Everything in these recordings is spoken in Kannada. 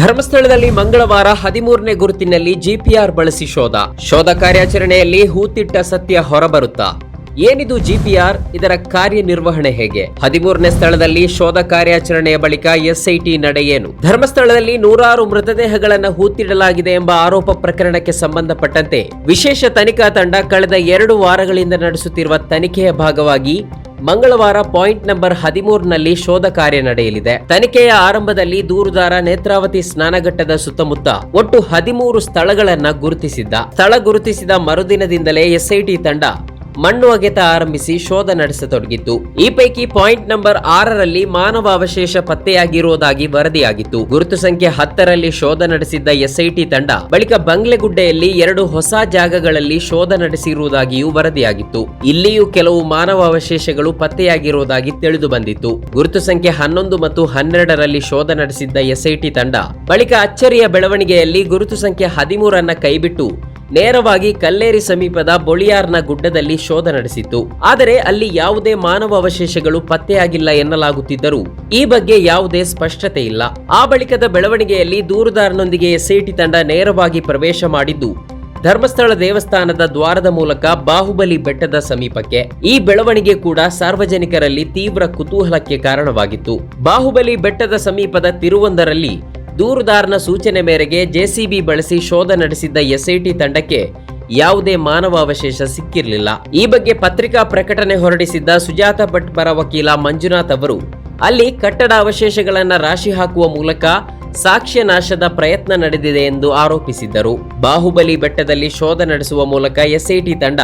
ಧರ್ಮಸ್ಥಳದಲ್ಲಿ ಮಂಗಳವಾರ ಹದಿಮೂರನೇ ಗುರುತಿನಲ್ಲಿ ಜಿಪಿಆರ್ ಬಳಸಿ ಶೋಧ. ಶೋಧ ಕಾರ್ಯಾಚರಣೆಯಲ್ಲಿ ಹೂತಿಟ್ಟ ಸತ್ಯ ಹೊರಬರುತ್ತಾ. ಏನಿದು ಜಿಪಿಆರ್? ಇದರ ಕಾರ್ಯನಿರ್ವಹಣೆ ಹೇಗೆ? ಹದಿಮೂರನೇ ಸ್ಥಳದಲ್ಲಿ ಶೋಧ ಕಾರ್ಯಾಚರಣೆಯ ಬಳಿಕ ಎಸ್ಐಟಿ ನಡೆಯೇನು ಧರ್ಮಸ್ಥಳದಲ್ಲಿ ನೂರಾರು ಮೃತದೇಹಗಳನ್ನು ಹೂತಿಡಲಾಗಿದೆ ಎಂಬ ಆರೋಪ ಪ್ರಕರಣಕ್ಕೆ ಸಂಬಂಧಪಟ್ಟಂತೆ, ವಿಶೇಷ ತನಿಖಾ ತಂಡ ಕಳೆದ ಎರಡು ವಾರಗಳಿಂದ ನಡೆಸುತ್ತಿರುವ ತನಿಖೆಯ ಭಾಗವಾಗಿ ಮಂಗಳವಾರ ಪಾಯಿಂಟ್ ನಂಬರ್ ಹದಿಮೂರನಲ್ಲಿ ಶೋಧ ಕಾರ್ಯ ನಡೆಯಲಿದೆ. ತನಿಖೆಯ ಆರಂಭದಲ್ಲಿ ದೂರುದಾರ ನೇತ್ರಾವತಿ ಸ್ನಾನಘಟ್ಟದ ಸುತ್ತಮುತ್ತ ಒಟ್ಟು ಹದಿಮೂರು ಸ್ಥಳಗಳನ್ನ ಗುರುತಿಸಿದ್ದ. ಸ್ಥಳ ಗುರುತಿಸಿದ ಮರುದಿನದಿಂದಲೇ ಎಸ್ಐಟಿ ತಂಡ ಮಣ್ಣು ಅಗೆತ ಆರಂಭಿಸಿ ಶೋಧ ನಡೆಸತೊಡಗಿತ್ತು. ಈ ಪೈಕಿ ಪಾಯಿಂಟ್ ನಂಬರ್ ಆರರಲ್ಲಿ ಮಾನವ ಅವಶೇಷ ಪತ್ತೆಯಾಗಿರುವುದಾಗಿ ವರದಿಯಾಗಿತ್ತು. ಗುರುತು ಸಂಖ್ಯೆ ಹತ್ತರಲ್ಲಿ ಶೋಧ ನಡೆಸಿದ್ದ ಎಸ್ಐಟಿ ತಂಡ, ಬಳಿಕ ಬಂಗ್ಲೆಗುಡ್ಡೆಯಲ್ಲಿ ಎರಡು ಹೊಸ ಜಾಗಗಳಲ್ಲಿ ಶೋಧ ನಡೆಸಿರುವುದಾಗಿಯೂ ವರದಿಯಾಗಿತ್ತು. ಇಲ್ಲಿಯೂ ಕೆಲವು ಮಾನವ ಅವಶೇಷಗಳು ಪತ್ತೆಯಾಗಿರುವುದಾಗಿ ತಿಳಿದು ಬಂದಿತ್ತು. ಗುರುತು ಸಂಖ್ಯೆ ಹನ್ನೊಂದು ಮತ್ತು ಹನ್ನೆರಡರಲ್ಲಿ ಶೋಧ ನಡೆಸಿದ್ದ ಎಸ್ಐಟಿ ತಂಡ, ಬಳಿಕ ಅಚ್ಚರಿಯ ಬೆಳವಣಿಗೆಯಲ್ಲಿ ಗುರುತು ಸಂಖ್ಯೆ ಹದಿಮೂರನ್ನ ಕೈಬಿಟ್ಟು ನೇರವಾಗಿ ಕಲ್ಲೇರಿ ಸಮೀಪದ ಬೊಳಿಯಾರ್ನ ಗುಡ್ಡದಲ್ಲಿ ಶೋಧ ನಡೆಸಿತ್ತು. ಆದರೆ ಅಲ್ಲಿ ಯಾವುದೇ ಮಾನವ ಅವಶೇಷಗಳು ಪತ್ತೆಯಾಗಿಲ್ಲ ಎನ್ನಲಾಗುತ್ತಿದ್ದರೂ ಈ ಬಗ್ಗೆ ಯಾವುದೇ ಸ್ಪಷ್ಟತೆ ಇಲ್ಲ. ಆ ಬಳಿಕದ ಬೆಳವಣಿಗೆಯಲ್ಲಿ ದೂರುದಾರನೊಂದಿಗೆ ಎಸ್ಐಟಿ ತಂಡ ನೇರವಾಗಿ ಪ್ರವೇಶ ಮಾಡಿದ್ದು, ಧರ್ಮಸ್ಥಳ ದೇವಸ್ಥಾನದ ದ್ವಾರದ ಮೂಲಕ ಬಾಹುಬಲಿ ಬೆಟ್ಟದ ಸಮೀಪಕ್ಕೆ. ಈ ಬೆಳವಣಿಗೆ ಕೂಡ ಸಾರ್ವಜನಿಕರಲ್ಲಿ ತೀವ್ರ ಕುತೂಹಲಕ್ಕೆ ಕಾರಣವಾಗಿತ್ತು. ಬಾಹುಬಲಿ ಬೆಟ್ಟದ ಸಮೀಪದ ತಿರುವೊಂದರಲ್ಲಿ ದೂರುದಾರನ ಸೂಚನೆ ಮೇರೆಗೆ ಜೆಸಿಬಿ ಬಳಸಿ ಶೋಧ ನಡೆಸಿದ್ದ ಎಸ್ಐಟಿ ತಂಡಕ್ಕೆ ಯಾವುದೇ ಮಾನವ ಅವಶೇಷ ಸಿಕ್ಕಿರಲಿಲ್ಲ. ಈ ಬಗ್ಗೆ ಪತ್ರಿಕಾ ಪ್ರಕಟಣೆ ಹೊರಡಿಸಿದ್ದ ಸುಜಾತ ಭಟ್ ಪರ ವಕೀಲ ಮಂಜುನಾಥ್ ಅವರು, ಅಲ್ಲಿ ಕಟ್ಟಡ ಅವಶೇಷಗಳನ್ನು ರಾಶಿ ಹಾಕುವ ಮೂಲಕ ಸಾಕ್ಷ್ಯ ನಾಶದ ಪ್ರಯತ್ನ ನಡೆದಿದೆ ಎಂದು ಆರೋಪಿಸಿದ್ದರು. ಬಾಹುಬಲಿ ಬೆಟ್ಟದಲ್ಲಿ ಶೋಧ ನಡೆಸುವ ಮೂಲಕ ಎಸ್ಐಟಿ ತಂಡ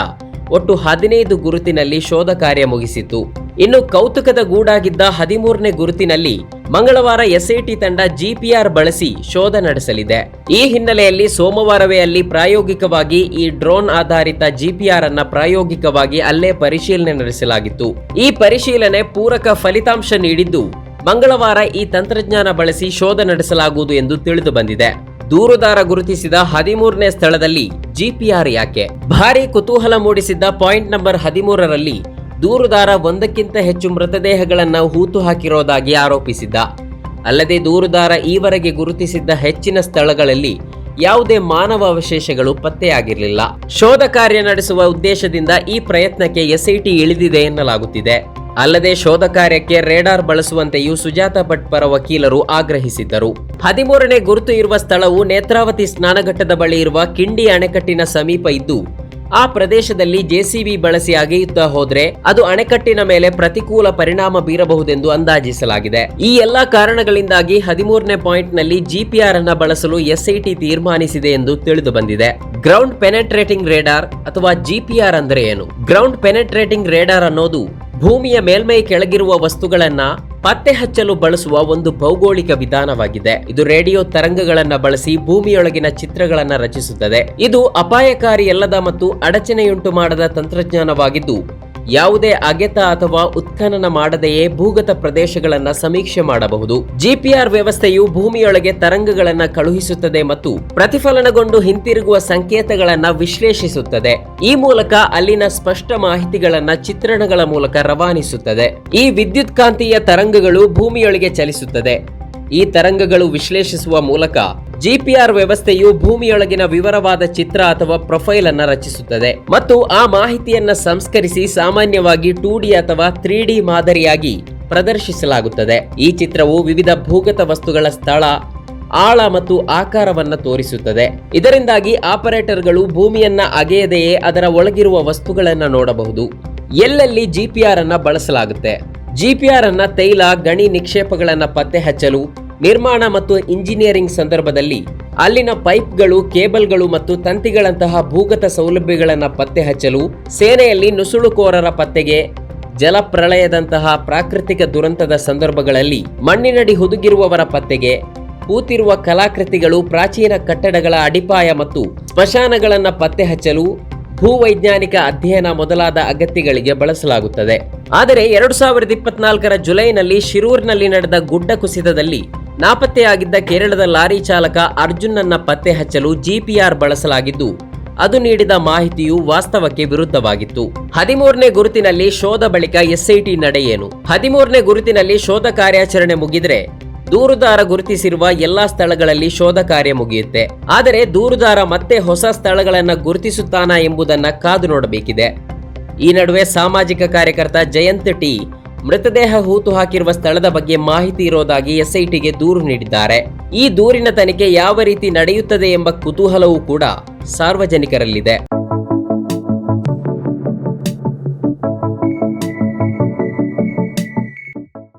ಒಟ್ಟು ಹದಿನೈದು ಗುರುತಿನಲ್ಲಿ ಶೋಧ ಕಾರ್ಯ ಮುಗಿಸಿತು ಇನ್ನು ಕೌತುಕದ ಗೂಡಾಗಿದ್ದ ಹದಿಮೂರನೇ ಗುರುತಿನಲ್ಲಿ ಮಂಗಳವಾರ ಎಸ್ಐಟಿ ತಂಡ ಜಿಪಿಆರ್ ಬಳಸಿ ಶೋಧ ನಡೆಸಲಿದೆ. ಈ ಹಿನ್ನೆಲೆಯಲ್ಲಿ ಸೋಮವಾರವೇ ಅಲ್ಲಿ ಪ್ರಾಯೋಗಿಕವಾಗಿ ಈ ಡ್ರೋನ್ ಆಧಾರಿತ ಜಿಪಿಆರ್ ಅನ್ನ ಪ್ರಾಯೋಗಿಕವಾಗಿ ಅಲ್ಲೇ ಪರಿಶೀಲನೆ ನಡೆಸಲಾಗಿತ್ತು. ಈ ಪರಿಶೀಲನೆ ಪೂರಕ ಫಲಿತಾಂಶ ನೀಡಿದ್ದು, ಮಂಗಳವಾರ ಈ ತಂತ್ರಜ್ಞಾನ ಬಳಸಿ ಶೋಧ ನಡೆಸಲಾಗುವುದು ಎಂದು ತಿಳಿದು ಬಂದಿದೆ. ದೂರುದಾರ ಗುರುತಿಸಿದ ಹದಿಮೂರನೇ ಸ್ಥಳದಲ್ಲಿ ಜಿಪಿಆರ್ ಯಾಕೆ? ಭಾರಿ ಕುತೂಹಲ ಮೂಡಿಸಿದ್ದ ಪಾಯಿಂಟ್ ನಂಬರ್ ಹದಿಮೂರರಲ್ಲಿ ದೂರುದಾರ ಒಂದಕ್ಕಿಂತ ಹೆಚ್ಚು ಮೃತದೇಹಗಳನ್ನು ಹೂತು ಹಾಕಿರೋದಾಗಿ ಆರೋಪಿಸಿದ್ದ. ಅಲ್ಲದೆ ದೂರುದಾರ ಈವರೆಗೆ ಗುರುತಿಸಿದ್ದ ಹೆಚ್ಚಿನ ಸ್ಥಳಗಳಲ್ಲಿ ಯಾವುದೇ ಮಾನವ ಅವಶೇಷಗಳು ಪತ್ತೆಯಾಗಿರಲಿಲ್ಲ. ಶೋಧ ಕಾರ್ಯ ನಡೆಸುವ ಉದ್ದೇಶದಿಂದ ಈ ಪ್ರಯತ್ನಕ್ಕೆ ಎಸ್ಐಟಿ ಇಳಿದಿದೆ ಎನ್ನಲಾಗುತ್ತಿದೆ. ಅಲ್ಲದೆ ಶೋಧ ಕಾರ್ಯಕ್ಕೆ ರೇಡಾರ್ ಬಳಸುವಂತೆಯೂ ಸುಜಾತ ಭಟ್ ಪರ ವಕೀಲರು ಆಗ್ರಹಿಸಿದ್ದರು. ಹದಿಮೂರನೇ ಗುರುತು ಇರುವ ಸ್ಥಳವು ನೇತ್ರಾವತಿ ಸ್ನಾನಘಟ್ಟದ ಬಳಿ ಇರುವ ಕಿಂಡಿ ಅಣೆಕಟ್ಟಿನ ಸಮೀಪ ಇದ್ದು ಆ ಪ್ರದೇಶದಲ್ಲಿ ಜೆಸಿಬಿ ಬಳಸಿ ಅಗೆಯುತ್ತಾ ಹೋದ್ರೆ ಅದು ಅಣೆಕಟ್ಟಿನ ಮೇಲೆ ಪ್ರತಿಕೂಲ ಪರಿಣಾಮ ಬೀರಬಹುದೆಂದು ಅಂದಾಜಿಸಲಾಗಿದೆ. ಈ ಎಲ್ಲಾ ಕಾರಣಗಳಿಂದಾಗಿ ಹದಿಮೂರನೇ ಪಾಯಿಂಟ್ನಲ್ಲಿ ಜಿಪಿಆರ್ ಅನ್ನ ಬಳಸಲು ಎಸ್ಐಟಿ ತೀರ್ಮಾನಿಸಿದೆ ಎಂದು ತಿಳಿದು ಬಂದಿದೆ. ಗ್ರೌಂಡ್ ಪೆನೆಟ್ರೇಟಿಂಗ್ ರೇಡಾರ್ ಅಥವಾ ಜಿಪಿಆರ್ ಅಂದ್ರೆ ಏನು? ಗ್ರೌಂಡ್ ಪೆನೆಟ್ರೇಟಿಂಗ್ ರೇಡಾರ್ ಅನ್ನೋದು ಭೂಮಿಯ ಮೇಲ್ಮೈ ಕೆಳಗಿರುವ ವಸ್ತುಗಳನ್ನ ಪತ್ತೆ ಹಚ್ಚಲು ಬಳಸುವ ಒಂದು ಭೌಗೋಳಿಕ ವಿಧಾನವಾಗಿದೆ. ಇದು ರೇಡಿಯೋ ತರಂಗಗಳನ್ನ ಬಳಸಿ ಭೂಮಿಯೊಳಗಿನ ಚಿತ್ರಗಳನ್ನ ರಚಿಸುತ್ತದೆ. ಇದು ಅಪಾಯಕಾರಿಯಲ್ಲದ ಮತ್ತು ಅಡಚಣೆಯುಂಟು ಮಾಡದ ತಂತ್ರಜ್ಞಾನವಾಗಿದ್ದು ಯಾವುದೇ ಅಗೆತ ಅಥವಾ ಉತ್ಖನನ ಮಾಡದೆಯೇ ಭೂಗತ ಪ್ರದೇಶಗಳನ್ನು ಸಮೀಕ್ಷೆ ಮಾಡಬಹುದು. ಜಿಪಿಆರ್ ವ್ಯವಸ್ಥೆಯು ಭೂಮಿಯೊಳಗೆ ತರಂಗಗಳನ್ನು ಕಳುಹಿಸುತ್ತದೆ ಮತ್ತು ಪ್ರತಿಫಲನಗೊಂಡು ಹಿಂತಿರುಗುವ ಸಂಕೇತಗಳನ್ನು ವಿಶ್ಲೇಷಿಸುತ್ತದೆ. ಈ ಮೂಲಕ ಅಲ್ಲಿನ ಸ್ಪಷ್ಟ ಮಾಹಿತಿಗಳನ್ನ ಚಿತ್ರಣಗಳ ಮೂಲಕ ರವಾನಿಸುತ್ತದೆ. ಈ ವಿದ್ಯುತ್ಕಾಂತೀಯ ತರಂಗಗಳು ಭೂಮಿಯೊಳಗೆ ಚಲಿಸುತ್ತದೆ. ಈ ತರಂಗಗಳು ವಿಶ್ಲೇಷಿಸುವ ಮೂಲಕ ಜಿಪಿಆರ್ ವ್ಯವಸ್ಥೆಯು ಭೂಮಿಯೊಳಗಿನ ವಿವರವಾದ ಚಿತ್ರ ಅಥವಾ ಪ್ರೊಫೈಲ್ ಅನ್ನು ರಚಿಸುತ್ತದೆ. ಮತ್ತು ಆ ಮಾಹಿತಿಯನ್ನು ಸಂಸ್ಕರಿಸಿ ಸಾಮಾನ್ಯವಾಗಿ ಟೂ ಡಿ ಅಥವಾ ತ್ರೀ ಡಿ ಮಾದರಿಯಾಗಿ ಪ್ರದರ್ಶಿಸಲಾಗುತ್ತದೆ. ಈ ಚಿತ್ರವು ವಿವಿಧ ಭೂಗತ ವಸ್ತುಗಳ ಸ್ಥಳ, ಆಳ ಮತ್ತು ಆಕಾರವನ್ನು ತೋರಿಸುತ್ತದೆ. ಇದರಿಂದಾಗಿ ಆಪರೇಟರ್ಗಳು ಭೂಮಿಯನ್ನ ಅಗೆಯದೆಯೇ ಅದರ ಒಳಗಿರುವ ವಸ್ತುಗಳನ್ನು ನೋಡಬಹುದು. ಎಲ್ಲೆಲ್ಲಿ ಜಿಪಿಆರ್ ಅನ್ನ ಬಳಸಲಾಗುತ್ತೆ? ಜಿಪಿಆರ್ ಅನ್ನ ತೈಲ, ಗಣಿ ನಿಕ್ಷೇಪಗಳನ್ನು ಪತ್ತೆ ಹಚ್ಚಲು ನಿರ್ಮಾಣ ಮತ್ತು ಇಂಜಿನಿಯರಿಂಗ್ ಸಂದರ್ಭದಲ್ಲಿ ಅಲ್ಲಿನ ಪೈಪ್ಗಳು, ಕೇಬಲ್ಗಳು ಮತ್ತು ತಂತಿಗಳಂತಹ ಭೂಗತ ಸೌಲಭ್ಯಗಳನ್ನು ಪತ್ತೆ ಹಚ್ಚಲು ಸೇನೆಯಲ್ಲಿ ನುಸುಳುಕೋರರ ಪತ್ತೆಗೆ ಜಲಪ್ರಳಯದಂತಹ ಪ್ರಾಕೃತಿಕ ದುರಂತದ ಸಂದರ್ಭಗಳಲ್ಲಿ ಮಣ್ಣಿನಡಿ ಹುದುಗಿರುವವರ ಪತ್ತೆಗೆ ಕೂತಿರುವ ಕಲಾಕೃತಿಗಳು, ಪ್ರಾಚೀನ ಕಟ್ಟಡಗಳ ಅಡಿಪಾಯ ಮತ್ತು ಸ್ಮಶಾನಗಳನ್ನು ಪತ್ತೆ ಹಚ್ಚಲು ಭೂವೈಜ್ಞಾನಿಕ ಅಧ್ಯಯನ ಮೊದಲಾದ ಅಗತ್ಯಗಳಿಗೆ ಬಳಸಲಾಗುತ್ತದೆ. ಆದರೆ, ಎರಡು ಸಾವಿರದ ಇಪ್ಪತ್ನಾಲ್ಕರ ಜುಲೈನಲ್ಲಿ ಶಿರೂರಿನಲ್ಲಿ ನಡೆದ ಗುಡ್ಡ ಕುಸಿತದಲ್ಲಿ ನಾಪತ್ತೆಯಾಗಿದ್ದ ಕೇರಳದ ಲಾರಿ ಚಾಲಕ ಅರ್ಜುನ್ನನ್ನ ಪತ್ತೆ ಹಚ್ಚಲು ಜಿಪಿಆರ್ ಬಳಸಲಾಗಿದ್ದು, ಅದು ನೀಡಿದ ಮಾಹಿತಿಯು ವಾಸ್ತವಕ್ಕೆ ವಿರುದ್ಧವಾಗಿತ್ತು. ಹದಿಮೂರನೇ ಗುರುತಿನಲ್ಲಿ ಶೋಧ ಬಳಿಕ ಎಸ್ಐಟಿ ನಡೆಯೇನು ಹದಿಮೂರನೇ ಗುರುತಿನಲ್ಲಿ ಶೋಧ ಕಾರ್ಯಾಚರಣೆ ಮುಗಿದ್ರೆ, ದೂರುದಾರ ಗುರುತಿಸಿರುವ ಎಲ್ಲಾ ಸ್ಥಳಗಳಲ್ಲಿ ಶೋಧ ಕಾರ್ಯ ಮುಗಿಯುತ್ತೆ. ಆದರೆ ದೂರುದಾರ ಮತ್ತೆ ಹೊಸ ಸ್ಥಳಗಳನ್ನು ಗುರುತಿಸುತ್ತಾನಾ ಎಂಬುದನ್ನ ಕಾದು ನೋಡಬೇಕಿದೆ. ಈ ನಡುವೆ ಸಾಮಾಜಿಕ ಕಾರ್ಯಕರ್ತ ಜಯಂತ್ ಟಿ ಮೃತದೇಹ ಹೂತು ಹಾಕಿರುವ ಸ್ಥಳದ ಬಗ್ಗೆ ಮಾಹಿತಿ ಇರೋದಾಗಿ ಎಸ್ಐಟಿಗೆ ದೂರು ನೀಡಿದ್ದಾರೆ. ಈ ದೂರಿನ ತನಿಖೆ ಯಾವ ರೀತಿ ನಡೆಯುತ್ತದೆ ಎಂಬ ಕುತೂಹಲವೂ ಕೂಡ ಸಾರ್ವಜನಿಕರಲ್ಲಿದೆ.